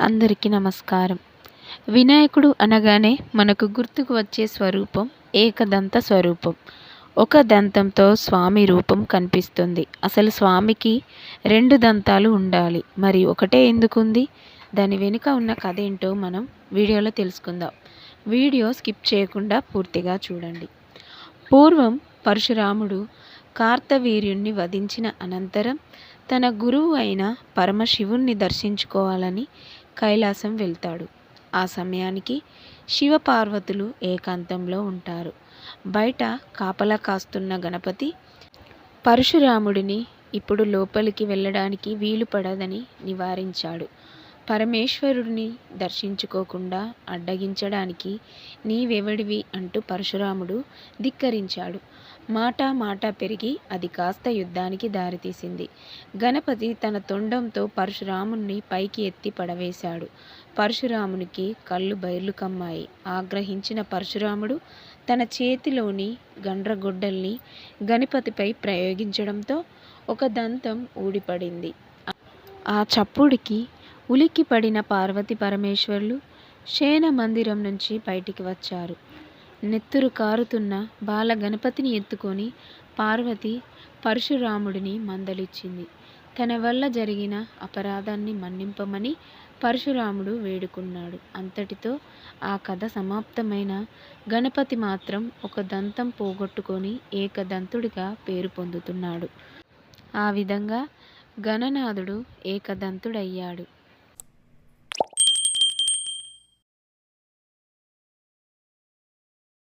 అందరికీ నమస్కారం. వినాయకుడు అనగానే మనకు గుర్తుకు వచ్చే స్వరూపం ఏకదంత స్వరూపం. ఒక దంతంతో స్వామి రూపం కనిపిస్తుంది. అసలు స్వామికి రెండు దంతాలు ఉండాలి. మరి ఒకటే ఎందుకుంది? దాని వెనుక ఉన్న కథ ఏంటో మనం వీడియోలో తెలుసుకుందాం. వీడియో స్కిప్ చేయకుండా పూర్తిగా చూడండి. పూర్వం పరశురాముడు కార్తవీర్యుణ్ణి వధించిన అనంతరం తన గురువు అయిన పరమశివుణ్ణి దర్శించుకోవాలని కైలాసం వెళ్తాడు. ఆ సమయానికి శివపార్వతులు ఏకాంతంలో ఉంటారు. బయట కాపలా కాస్తున్న గణపతి పరశురాముడిని ఇప్పుడు లోపలికి వెళ్ళడానికి వీలు పడదని నివారించాడు. పరమేశ్వరుడిని దర్శించుకోకుండా అడ్డగించడానికి నీవెవడివి అంటూ పరశురాముడు ధిక్కరించాడు. మాట మాట పెరిగి అది కాస్త యుద్ధానికి దారితీసింది. గణపతి తన తొండంతో పరశురాముణ్ణి పైకి ఎత్తి పడవేశాడు. పరశురామునికి కళ్ళు బయర్లు కమ్మాయి. ఆగ్రహించిన పరశురాముడు తన చేతిలోని గండ్రగొడ్డల్ని గణపతిపై ప్రయోగించడంతో ఒక దంతం ఊడిపడింది. ఆ చప్పుడికి ఉలిక్కి పడిన పార్వతి పరమేశ్వర్లు శయన మందిరం నుంచి బయటికి వచ్చారు. నెత్తురు కారుతున్న బాల గణపతిని ఎత్తుకొని పార్వతి పరశురాముడిని మందలిచ్చింది. తన వల్ల జరిగిన అపరాధాన్ని మన్నింపమని పరశురాముడు వేడుకున్నాడు. అంతటితో ఆ కథ సమాప్తమైన. గణపతి మాత్రం ఒక దంతం పోగొట్టుకొని ఏకదంతుడిగా పేరు పొందుతున్నాడు. ఆ విధంగా గణనాథుడు ఏకదంతుడయ్యాడు.